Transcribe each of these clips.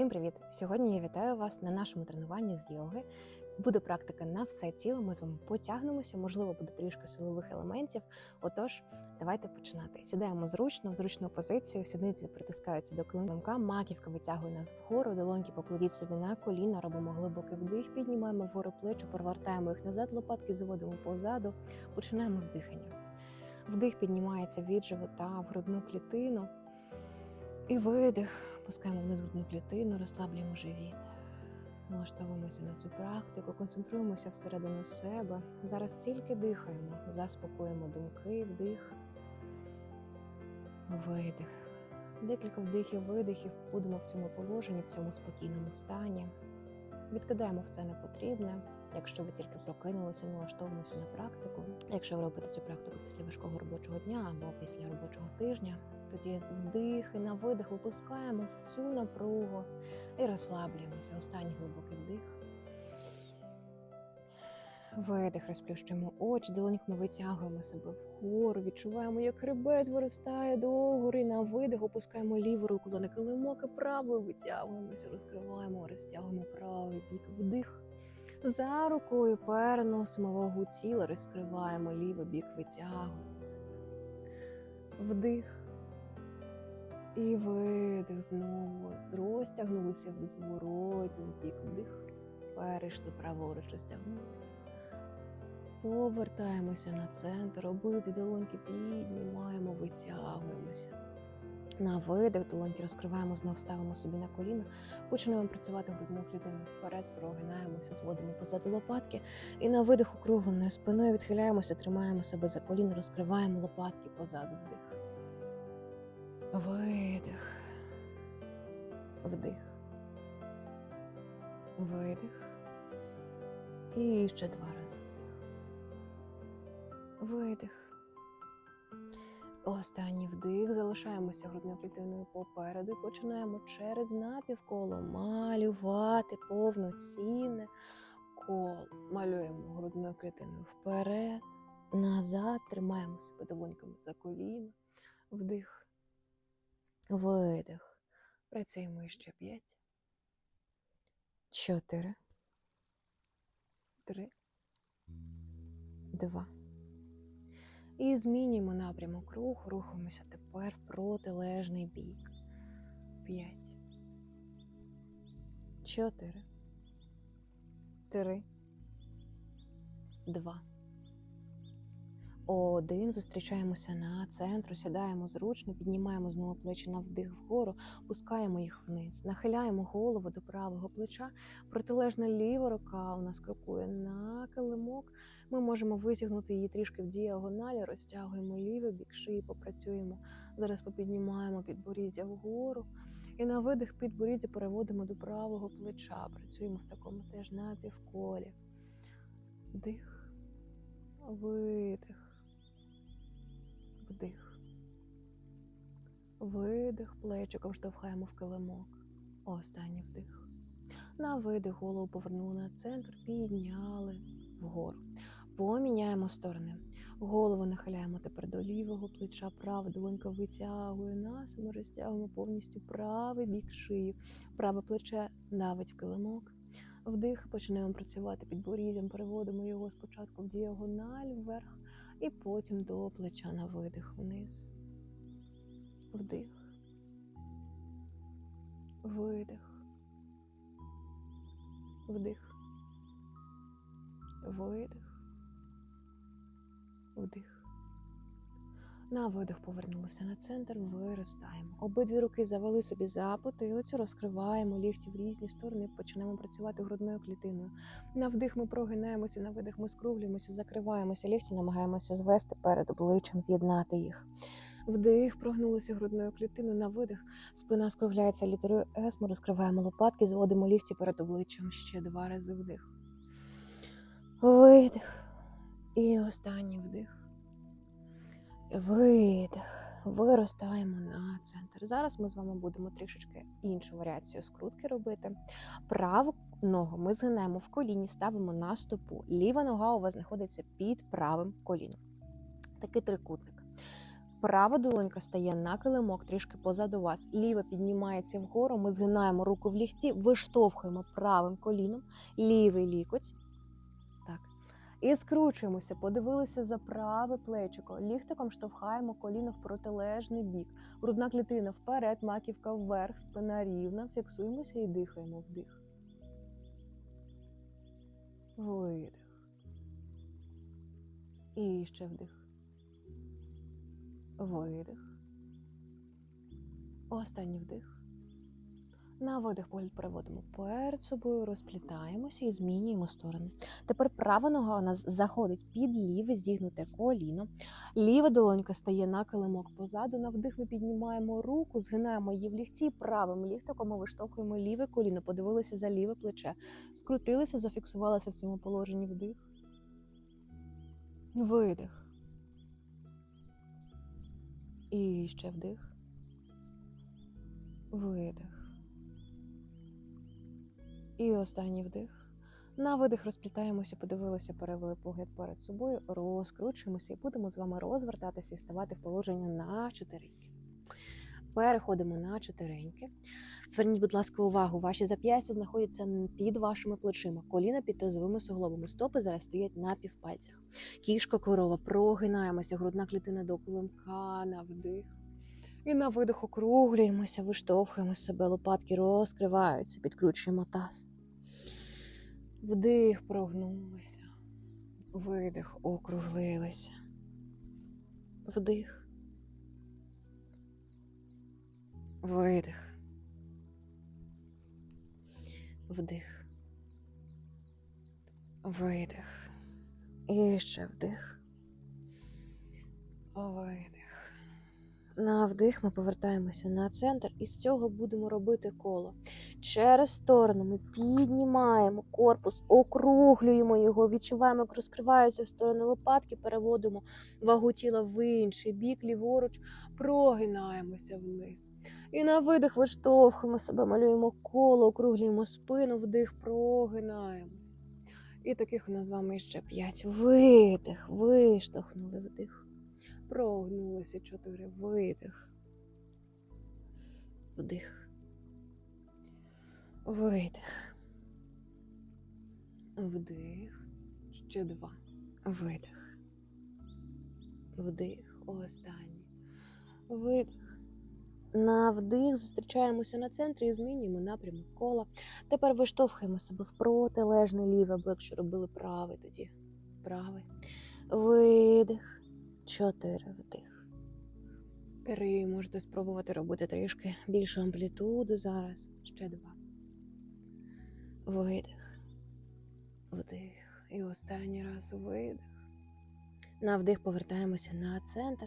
Всім привіт! Сьогодні я вітаю вас на нашому тренуванні з йоги. Буде практика на все тіло. Ми з вами потягнемося, можливо, буде трішки силових елементів. Отож, давайте починати. Сідаємо зручно, в зручну позицію, сідниці притискаються до клинка, маківка витягує нас вгору, долоньки покладіть собі на коліна, робимо глибокий вдих, піднімаємо вгору плечі, повертаємо їх назад, лопатки заводимо позаду, починаємо з дихання. Вдих піднімається від живота в грудну клітину. І видих, пускаємо вниз грудну клітину, розслаблюємо живіт. Налаштовуємося на цю практику, концентруємося всередину себе. Зараз тільки дихаємо, заспокоїмо думки, вдих, видих. Декілька вдихів, видихів будемо в цьому положенні, в цьому спокійному стані. Відкидаємо все непотрібне. Якщо ви тільки прокинулися, налаштовуємося на практику. Якщо ви робите цю практику після важкого робочого дня або після робочого тижня, тоді вдих і на видих випускаємо всю напругу і розслаблюємося. Останній глибокий вдих. Видих, розплющуємо очі, долоньками витягуємо себе вгору, відчуваємо, як хребет виростає догори. На видих опускаємо ліву руку на килимок, правою витягуємося, розкриваємо, розтягуємо правий бік вдих. За рукою переносимо вагу тіла, розкриваємо лівий бік, витягуємося. Вдих. І видих знову. Розтягнулися в зворотній бік. Вдих. Перейшли праворуч, розтягнулися. Повертаємося на центр, обидві долоньки піднімаємо, витягуємося. На видих долоньки розкриваємо, знов ставимо собі на коліна, починаємо працювати грудну клітину вперед, прогинаємося, зводимо позаду лопатки. І на видих округленою спиною відхиляємося, тримаємо себе за коліна, розкриваємо лопатки позаду вдих. Видих. Вдих. Видих. І ще два рази. Видих. Останній вдих. Залишаємося грудною клітиною попереду. і Починаємо через напівколо малювати повноцінне коло. Малюємо грудною клітиною вперед, назад. Тримаємо себе долоньками за коліно. Вдих. Видих. Працюємо ще п'ять. Чотири. Три. Два. І змінюємо напрямок руху. Рухаємося тепер в протилежний бік. П'ять. Чотири. Три. Два. Один. Зустрічаємося на центру, сідаємо зручно, піднімаємо знову плечі на вдих вгору, пускаємо їх вниз, нахиляємо голову до правого плеча. Протилежна ліва рука у нас крокує на килимок. Ми можемо витягнути її трішки в діагоналі, розтягуємо лівий бік шиї, попрацюємо. Зараз попіднімаємо підборіддя вгору. І на видих підборіддя переводимо до правого плеча. Працюємо в такому теж напівколі. Вдих, видих. Вдих. Видих, плечиком штовхаємо в килимок. Останній вдих. На видих голову повернули на центр, підняли вгору. Поміняємо сторони. Голову нахиляємо тепер до лівого плеча, права долонька витягує нас. Ми розтягуємо повністю правий бік шиї. Праве плече давить в килимок. Вдих, починаємо працювати підборіддям, переводимо його спочатку в діагональ вверх і потім до плеча на видих вниз. Вдих. Видих. Вдих. Видих. Вдих. На видих повернулися на центр, виростаємо. Обидві руки завели собі за потилицю, розкриваємо ліфті в різні сторони, починаємо працювати грудною клітиною. На вдих ми прогинаємося, на видих ми скруглюємося, закриваємося ліфті, намагаємося звести перед обличчям, з'єднати їх. Вдих, прогнулися грудною клітиною, на видих. Спина скругляється літерою С. Ми розкриваємо лопатки, зводимо ліфті перед обличчям. Ще два рази вдих. Видих. І останній вдих. Видих. Виростаємо на центр. Зараз ми з вами будемо трішечки іншу варіацію скрутки робити. Праву ногу ми згинаємо в коліні, ставимо на стопу. Ліва нога у вас знаходиться під правим коліном. Такий трикутник. Права долонька стає на килимок трішки позаду вас. Ліва піднімається вгору. Ми згинаємо руку в лігці, виштовхуємо правим коліном, лівий лікоть. І скручуємося, подивилися за праве плечико. Ліхтиком штовхаємо коліно в протилежний бік. Грудна клітина вперед, маківка вверх, спина рівна. Фіксуємося і дихаємо вдих. Видих. І ще вдих. Видих. Останній вдих. На видих погляд переводимо перед собою, розплітаємося і змінюємо сторони. Тепер права нога у нас заходить під ліве зігнуте коліно. Ліва долонька стає на килимок позаду. На вдих ми піднімаємо руку, згинаємо її в лігці. Правим ліхтиком ми виштовхуємо ліве коліно, подивилися за ліве плече. Скрутилися, зафіксувалися в цьому положенні вдих. Видих. І ще вдих. Видих. І останній вдих. На видих розплітаємося, подивилися, перевели погляд перед собою, розкручуємося і будемо з вами розвертатися і ставати в положення на чотиреньки. Переходимо на чотиреньки. Зверніть, будь ласка, увагу, ваші зап'ястя знаходяться під вашими плечима, коліна під тазовими суглобами, стопи зараз стоять на півпальцях. Кішка корова, прогинаємося, грудна клітина до килимка, на вдих. І на видих округлюємося, виштовхуємо себе, лопатки розкриваються, підкручуємо таз. Вдих, прогнулися. Видих, округлилися. Вдих. Видих. Вдих. Видих. І ще вдих. Видих. На вдих ми повертаємося на центр, і з цього будемо робити коло. Через сторону ми піднімаємо корпус, округлюємо його, відчуваємо, як розкриваються в сторони лопатки, переводимо вагу тіла в інший бік, ліворуч, прогинаємося вниз. І на видих виштовхуємо себе, малюємо коло, округлюємо спину, вдих, прогинаємось. І таких у нас з вами ще п'ять. Видих, виштовхнули вдих. Прогнулися чотири. Видих. Вдих. Видих. Вдих. Ще два. Видих. Вдих. Останній. Видих. На вдих зустрічаємося на центрі і змінюємо напрямок кола. Тепер виштовхуємо себе в протилежний лівий, або якщо робили правий, тоді правий. Видих. Чотири вдих. Три. Можете спробувати робити трішки більшу амплітуду зараз. Ще два. Видих. Вдих. І останній раз видих. На вдих повертаємося на центр.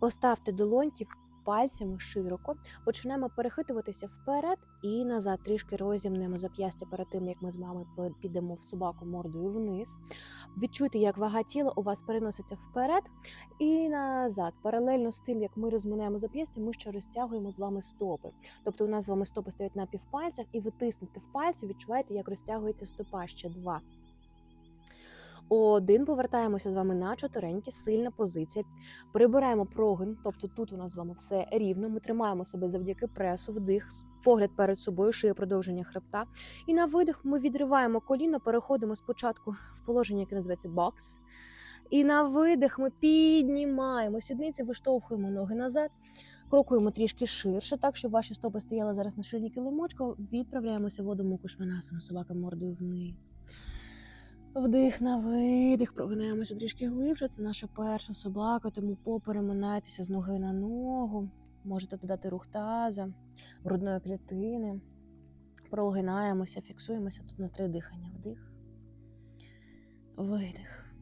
Поставте долоньки пальцями широко, почнемо перехитуватися вперед і назад. Трішки розімнемо зап'ястя перед тим, як ми з вами підемо в собаку мордою вниз. Відчуйте, як вага тіла у вас переноситься вперед і назад. Паралельно з тим, як ми розминаємо зап'ястя, ми ще розтягуємо з вами стопи. Тобто у нас з вами стопи стоять на півпальцях, і ви тиснете в пальці, відчуваєте, як розтягується стопа ще два. Один повертаємося з вами на чотиренькі, сильна позиція. Прибираємо прогин, тобто тут у нас з вами все рівно. Ми тримаємо себе завдяки пресу, вдих, погляд перед собою, шиє продовження хребта. І на видих ми відриваємо коліно, переходимо спочатку в положення, яке називається бокс. І на видих ми піднімаємо сідниці, виштовхуємо ноги назад. Крокуємо трішки ширше, так щоб ваші стопи стояли зараз на ширині килимочка. Відправляємося в воду муку собака мордою вниз. Вдих на видих, прогинаємося трішки глибше. Це наша перша собака, тому попереминайтеся з ноги на ногу. Можете додати рух таза, грудної клітини. Прогинаємося, фіксуємося тут на три дихання. Вдих. Видих.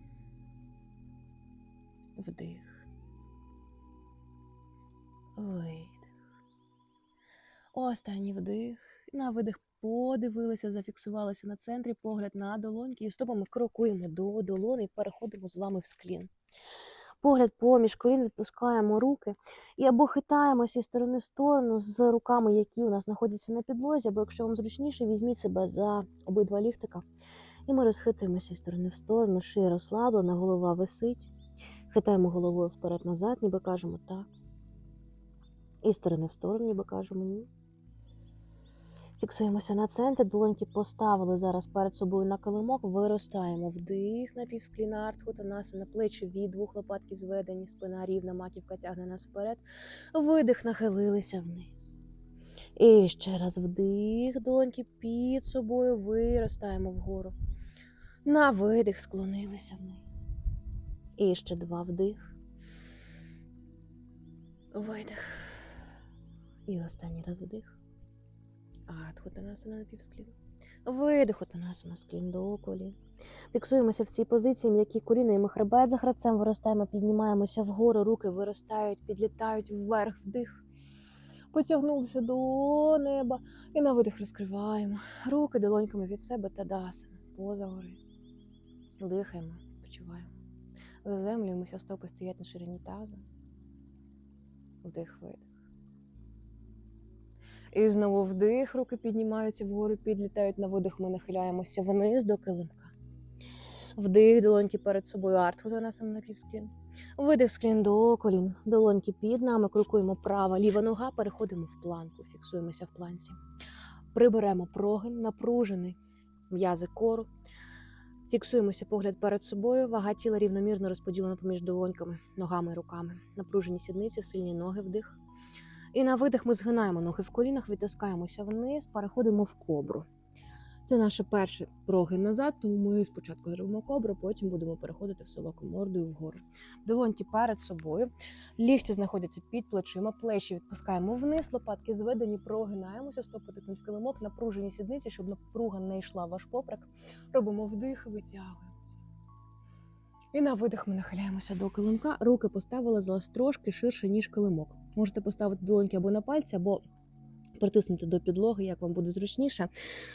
Вдих. Видих. Останній вдих. На видих подивилися, зафіксувалися на центрі, погляд на долоньки і стопами крокуємо до долони і переходимо з вами в склін. Погляд поміж колін відпускаємо руки і або хитаємося із сторони в сторону з руками, які у нас знаходяться на підлозі, або якщо вам зручніше, візьміть себе за обидва ліхтика. І ми розхитуємося із сторони в сторону, шия розслаблена, голова висить. Хитаємо головою вперед-назад, ніби кажемо так. І з сторони в сторону, ніби кажемо ні. Фіксуємося на центр, долоньки поставили зараз перед собою на килимок, виростаємо вдих, напівскліна артхутанаса, на плечі від двох лопатки зведені, спина рівна, маківка тягне нас вперед. Видих, нахилилися вниз. І ще раз вдих, долоньки під собою виростаємо вгору. На видих склонилися вниз. І ще два вдих. Видих. І останній раз вдих. Артхутанасана на півсклін. Видих утанасана склін до колін. Фіксуємося в цій позиції, м'які ми хребет за хребцем виростаємо, піднімаємося вгору, руки виростають, підлітають вверх, вдих. Потягнулися до неба і на видих розкриваємо. Руки долоньками від себе та дасана. Поза гори. Дихаємо, почуваємо. Заземлюємося, стопи стоять на ширині таза. Вдих, видих. І знову вдих, руки піднімаються вгору, підлітають на видих. Ми нахиляємося вниз до килимка. Вдих, долоньки перед собою, артху до нас на півсклін. Видих склін до колін. Долоньки під нами, крокуємо права, ліва нога, переходимо в планку, фіксуємося в планці. Приберемо прогин, напружений м'язи кору. Фіксуємося погляд перед собою, вага тіла рівномірно розподілена поміж долоньками, ногами і руками. Напружені сідниці, сильні ноги, вдих. І на видих ми згинаємо ноги в колінах, відтискаємося вниз, переходимо в кобру. Це наше перше прогин назад, тому ми спочатку зробимо кобру, потім будемо переходити в собаку мордою вгору. Долоньки перед собою, лігті знаходяться під плечима, плечі відпускаємо вниз, лопатки зведені, прогинаємося, стопи тиснуть в килимок, напружені сідниці, щоб напруга не йшла в ваш поприк. Робимо вдих, витягуємося. І на видих ми нахиляємося до килимка. Руки поставили зараз трошки ширше, ніж килимок. Можете поставити долоньки або на пальці, або притиснути до підлоги, як вам буде зручніше.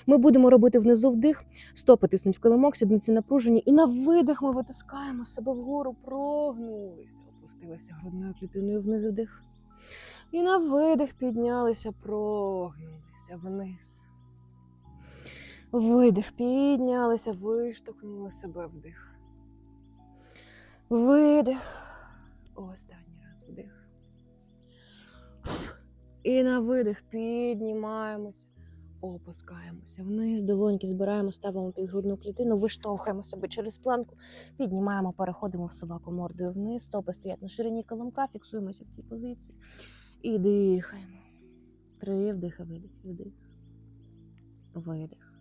Ми будемо робити внизу вдих, стопи тиснуть в килимок, сідниці напружені. І на видих ми витискаємо себе вгору, прогнулися, опустилися грудною клітиною вниз вдих. І на видих піднялися, прогнулися вниз. Видих, піднялися, виштовхнули себе вдих. Видих. Останній раз вдих. І на видих піднімаємося, опускаємося вниз, долоньки збираємо, ставимо під грудну клітину, виштовхуємо себе через планку, піднімаємо, переходимо в собаку мордою вниз, стопи стоять на ширині килимка, фіксуємося в цій позиції. І дихаємо. Три вдиха, видих, вдих. Видих.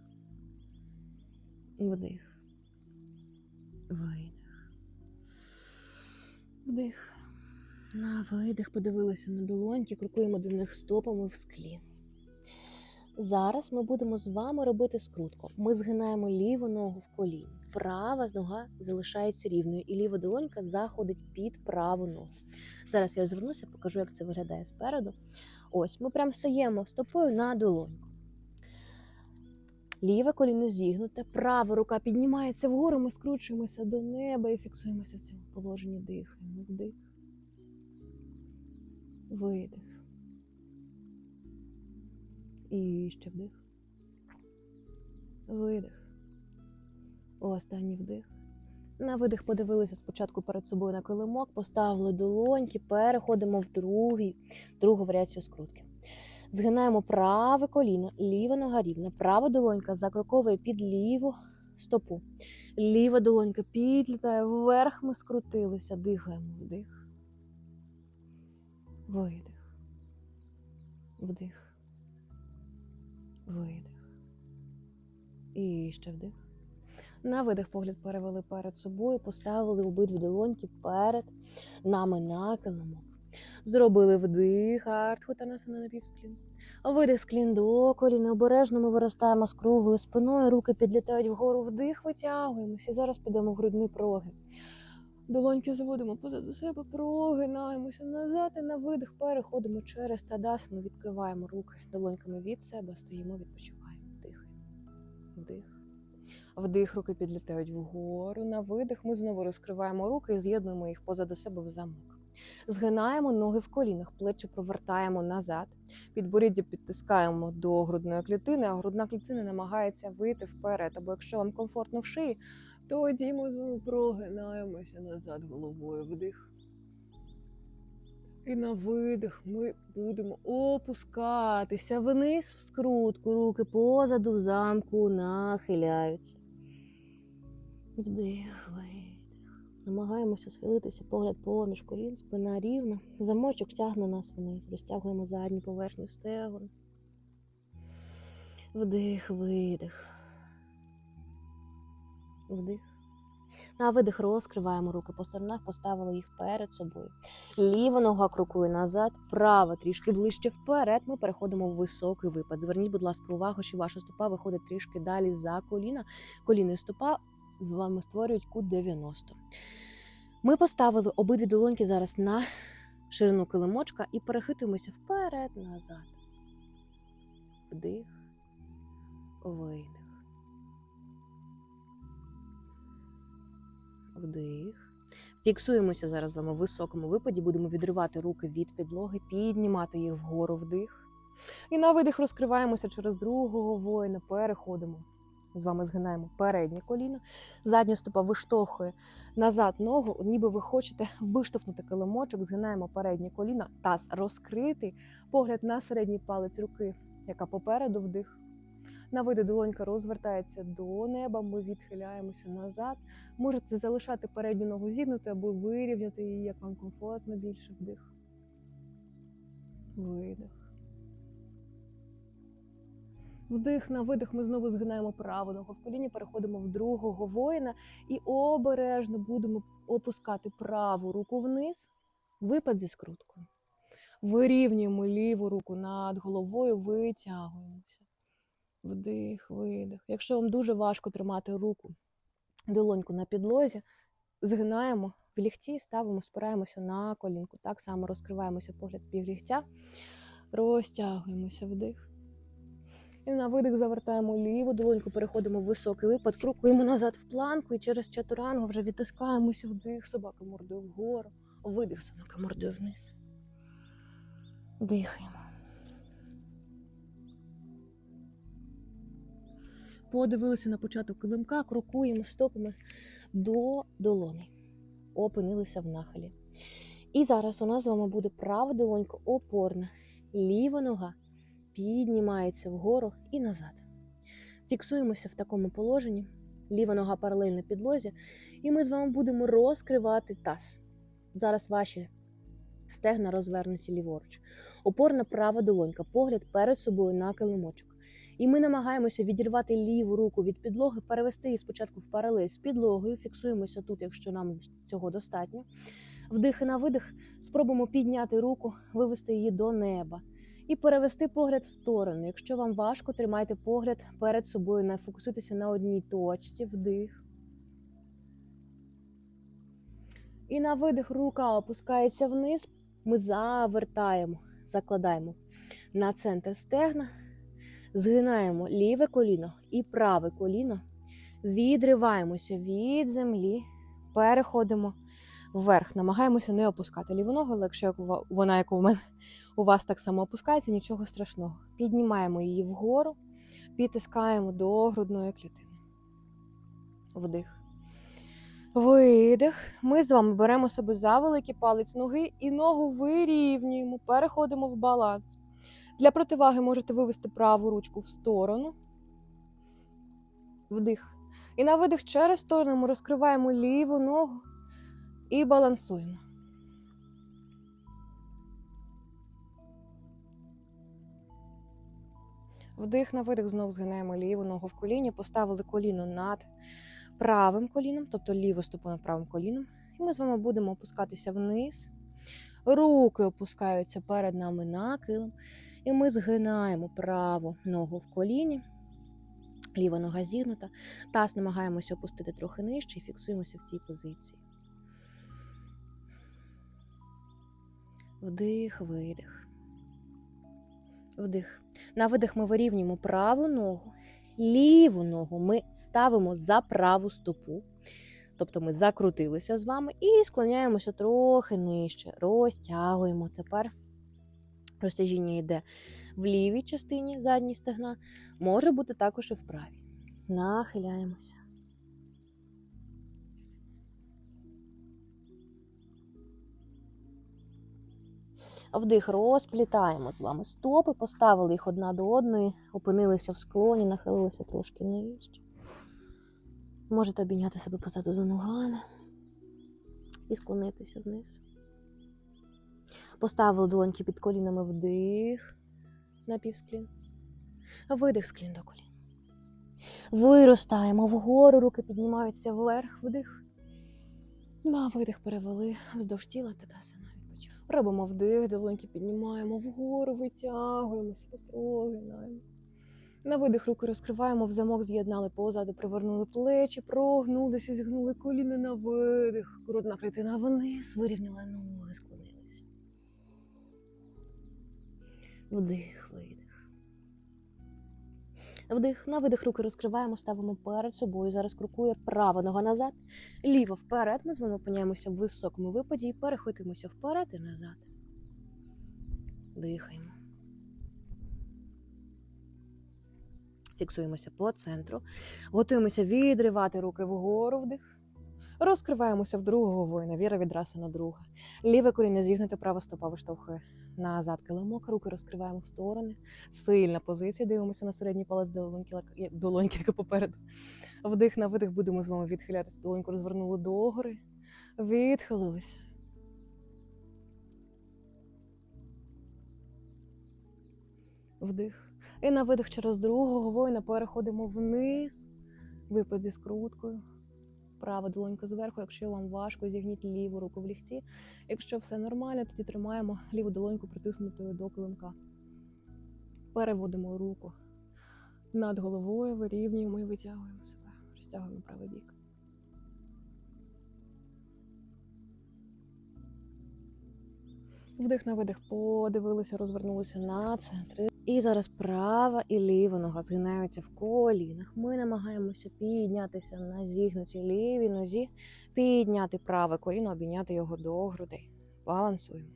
Вдих. Видих. Вдих. На видих подивилися на долоньки, крокуємо до них стопами в склін. Зараз ми будемо з вами робити скрутку. Ми згинаємо ліву ногу в коліні. Права нога залишається рівною, і ліва долонька заходить під праву ногу. Зараз я розвернуся, покажу, як це виглядає спереду. Ось ми прям стаємо стопою на долоньку. Ліве коліно зігнуте, права рука піднімається вгору, ми скручуємося до неба і фіксуємося в цьому положенні. Дихаємо. Вдих. Видих. І ще вдих. Видих. Останній вдих. На видих подивилися спочатку перед собою на килимок, поставили долоньки, переходимо в другий, другу варіацію скрутки. Згинаємо праве коліно, ліва нога рівна, права долонька закроковує під ліву стопу. Ліва долонька підлітає вверх, ми скрутилися, дихаємо вдих. Видих. Вдих. Видих. І ще вдих. На видих погляд перевели перед собою, поставили обидві долоньки перед нами на килимок. Зробили вдих, артхутанасана на півсклін. Видих склін до коліна. Обережно ми виростаємо з круглою спиною, руки підлітають вгору, вдих, витягуємося. Зараз підемо в грудний прогин. Долоньки заводимо позаду себе, прогинаємося назад і на видих переходимо через тадасану, відкриваємо руки долоньками від себе, стоїмо, відпочиваємо. Дихаємо. Вдих. Вдих, руки підлітають вгору. На видих ми знову розкриваємо руки і з'єднуємо їх позаду себе в замок. Згинаємо ноги в колінах, плечі провертаємо назад. Підборіддя підтискаємо до грудної клітини, а грудна клітина намагається вийти вперед. Або якщо вам комфортно в шиї, Тоді ми з вами прогинаємося назад головою вдих. І на видих ми будемо опускатися вниз в скрутку. Руки позаду в замку нахиляються. Вдих, видих. Намагаємося схилитися погляд поміж колін, спина рівна. Замочок тягне нас вниз. Розтягуємо задню поверхню стегон. Вдих, видих. Вдих. На видих розкриваємо руки по сторонах, поставили їх перед собою. Ліва нога крокує назад, права трішки ближче вперед. Ми переходимо в високий випад. Зверніть, будь ласка, увагу, що ваша стопа виходить трішки далі за коліна. Коліно і стопа з вами створюють кут 90. Ми поставили обидві долоньки зараз на ширину килимочка і перехитуємося вперед-назад. Вдих, видих. Вдих. Фіксуємося зараз з вами в високому випаді, будемо відривати руки від підлоги, піднімати їх вгору вдих. І на видих розкриваємося через другого воїна, переходимо. З вами згинаємо переднє коліно, задня стопа виштовхує назад ногу, ніби ви хочете виштовхнути килимочок, згинаємо переднє коліно, таз розкритий, погляд на середній палець руки, яка попереду вдих. На види долонька розвертається до неба, ми відхиляємося назад. Можете залишати передню ногу зігнутою або вирівняти її, як вам комфортно більше вдих. Видих. Вдих на видих ми знову згинаємо праву ногу в коліні, переходимо в другого воїна і обережно будемо опускати праву руку вниз, випад зі скруткою. Вирівнюємо ліву руку над головою, витягуємося. Вдих, видих. Якщо вам дуже важко тримати руку, долоньку на підлозі, згинаємо в ліхті, ставимо, спираємося на колінку. Так само розкриваємося погляд з ліхтя, розтягуємося вдих. І на видих завертаємо ліву долоньку, переходимо в високий випад, крокуємо назад в планку і через чатурангу вже відтискаємося вдих, собака мордою вгору, видих, собака мордою вниз. Дихаємо. Подивилися на початок килимка, крокуємо стопами до долони. Опинилися в нахилі. І зараз у нас з вами буде права долонька опорна, ліва нога піднімається вгору і назад. Фіксуємося в такому положенні, ліва нога паралельна підлозі, і ми з вами будемо розкривати таз. Зараз ваші стегна розвернуті ліворуч. Опорна права долонька, погляд перед собою на килимочок. І ми намагаємося відірвати ліву руку від підлоги, перевести її спочатку в паралель з підлогою. Фіксуємося тут, якщо нам цього достатньо. Вдих на видих, спробуємо підняти руку, вивести її до неба і перевести погляд в сторону. Якщо вам важко, тримайте погляд перед собою, не фокусуйтеся на одній точці, вдих. І на видих рука опускається вниз. Ми завертаємо, закладаємо на центр стегна, згинаємо ліве коліно і праве коліно, відриваємося від землі, переходимо вверх. Намагаємося не опускати ліву ногу, але якщо вона, як у мене, у вас так само опускається, нічого страшного. Піднімаємо її вгору, підтискаємо до грудної клітини. Вдих. Видих. Ми з вами беремо себе за великий палець ноги і ногу вирівнюємо, переходимо в баланс. Для противаги можете вивести праву ручку в сторону. Вдих. І на видих через сторону ми розкриваємо ліву ногу і балансуємо. Вдих на видих, знову згинаємо ліву ногу в коліні, поставили коліно над правим коліном, тобто ліву стопу над правим коліном. І ми з вами будемо опускатися вниз. Руки опускаються перед нами на килим. І ми згинаємо праву ногу в коліні, ліва нога зігнута. Таз намагаємося опустити трохи нижче і фіксуємося в цій позиції. Вдих, видих. Вдих. На видих ми вирівнюємо праву ногу, ліву ногу ми ставимо за праву стопу. Тобто ми закрутилися з вами і склоняємося трохи нижче. Розтягуємо. Тепер Розтяжіння йде в лівій частині задній стегна, може бути також і в правій. Нахиляємося. Вдих розплітаємо з вами стопи, поставили їх одна до одної, опинилися в склоні, нахилилися трошки нижче. Можете обійняти себе позаду за ногами і склонитися вниз. Поставили долоньки під колінами вдих на півсклін. Видих склін до колін. Виростаємо вгору, руки піднімаються вверх, вдих. На видих перевели вздовж тіла тадасана. Робимо вдих, долоньки піднімаємо вгору, витягуємося, прогинаємо. На видих руки розкриваємо, в замок з'єднали позаду, привернули плечі, прогнулися, зігнули коліна на видих. Грудна клітина вниз, вирівняли ноги, Вдих, видих. Вдих, на видих руки розкриваємо, ставимо перед собою. Зараз крокує права нога назад, ліво вперед. Ми з вами опиняємося в високому випаді і перехитуємося вперед і назад. Дихаємо. Фіксуємося по центру. Готуємося відривати руки вгору вдих. Розкриваємося в другого воїна. Віра відраса на друга. Ліве коліно зігнуте, права стопа виштовхує назад килимок, руки розкриваємо в сторони. Сильна позиція. Дивимося на середній палець долоньки, долоньки, яка попереду. Вдих на видих будемо з вами відхилятися. Долоньку розвернули догори. Відхилилися. Вдих. І на видих через другого воїна переходимо вниз. Випад зі скруткою. Права долонька зверху. Якщо вам важко, зігніть ліву руку в ліхті. Якщо все нормально, тоді тримаємо ліву долоньку притиснутою до килимка. Переводимо руку над головою, вирівнюємо і витягуємо себе. Розтягуємо правий бік. Вдих на видих, подивилися, розвернулися на центр. І зараз права і ліва нога згинаються в колінах. Ми намагаємося піднятися на зігнутій лівій нозі, підняти праве коліно, обійняти його до грудей. Балансуємо.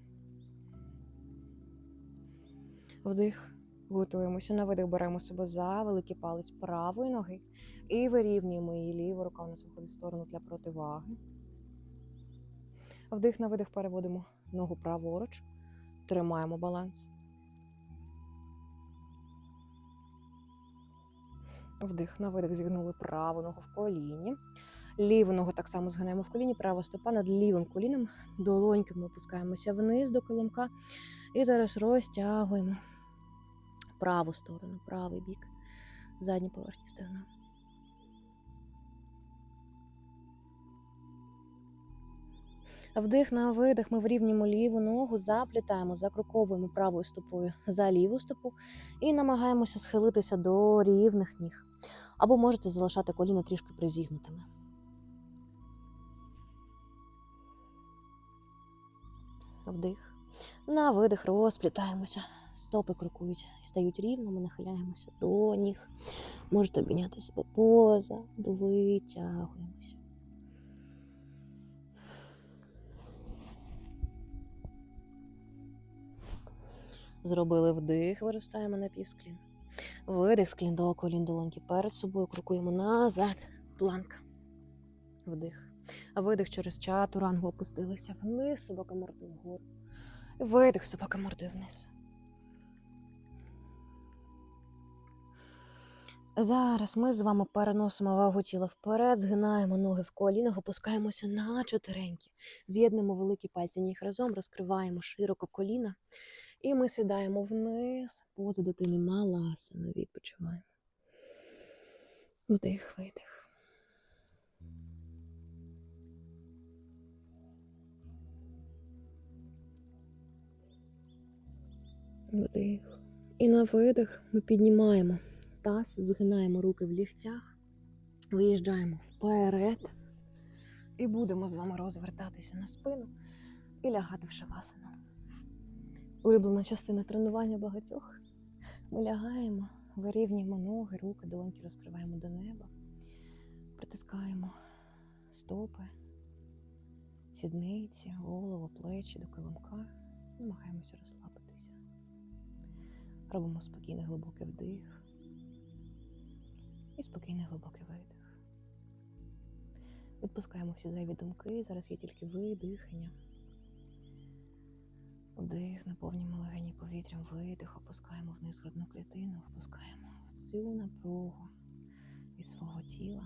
Вдих. Готуємося на видих, беремо себе за великий палець правої ноги і вирівнюємо її ліву. Рука у нас виходить в сторону для противаги. Вдих на видих переводимо ногу праворуч, тримаємо баланс. Вдих на видих зігнули праву ногу в коліні. Ліву ногу так само згинаємо в коліні, права стопа над лівим коліном. Долоньками опускаємося вниз до килимка. І зараз розтягуємо праву сторону, правий бік, задню поверхні стегна. Вдих на видих ми вирівнюємо ліву ногу, заплітаємо, закруковуємо правою стопою за ліву стопу і намагаємося схилитися до рівних ніг. Або можете залишати коліна трішки призігнутими. Вдих. На видих розплітаємося. Стопи крокують і стають рівно, ми нахиляємося до ніг. Можете обійняти себе поза, витягуємося. Зробили вдих, виростаємо на півсклін. Видих, склін до колін долоньки перед собою, крокуємо назад. Планка. Вдих. Видих через чатурангу опустилися вниз, собака мордою вгору. Видих, собака мордою вниз. Зараз ми з вами переносимо вагу тіла вперед, згинаємо ноги в колінах, опускаємося на чотиреньки. З'єднуємо великі пальці ніг разом, розкриваємо широко коліна. І ми сідаємо вниз, поза дитини маласана, відпочиваємо. Вдих, видих. Вдих. І на видих ми піднімаємо таз, згинаємо руки в лігтях, виїжджаємо вперед. І будемо з вами розвертатися на спину і лягати в шавасану. Улюблена частина тренування багатьох. Ми лягаємо, вирівнюємо ноги, руки, долоньки розкриваємо до неба, притискаємо стопи, сідниці, голову, плечі до килимка. Намагаємося розслабитися. Робимо спокійний глибокий вдих і спокійний глибокий видих. Відпускаємо всі зайві думки. Зараз є тільки ви, дихання. Вдих, наповнюємо легені повітрям, видих, опускаємо вниз грудну клітину, впускаємо всю напругу від свого тіла.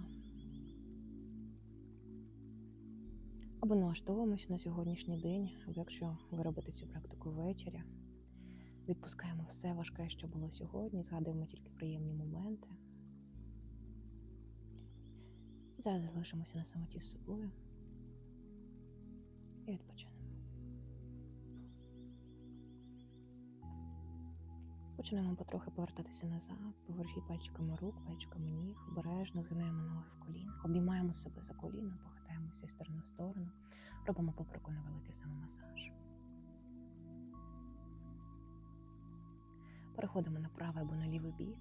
Або налаштовуємося на сьогоднішній день, або якщо ви робите цю практику ввечері, відпускаємо все важке, що було сьогодні, згадуємо тільки приємні моменти. І зараз залишимося на самоті з собою і відпочинемо. Почнемо потрохи повертатися назад, повершіть пальчиками рук, пальчиками ніг, обережно згинаємо ноги в колінах, обіймаємо себе за коліно, похитаємося з сторони в сторону, робимо попереку невеликий самомасаж. Переходимо на правий або на лівий бік.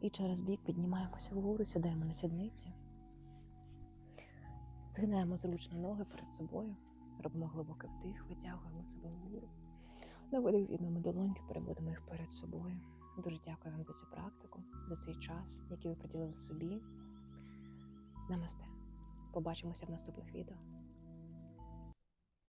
І через бік піднімаємося вгору, сідаємо на сідниці. Згинаємо зручно ноги перед собою, робимо глибокий вдих, витягуємо себе вгору. На видих з'єднуємо долоньки, переводимо їх перед собою. Дуже дякую вам за цю практику, за цей час, який ви приділили собі. Намасте. Побачимося в наступних відео.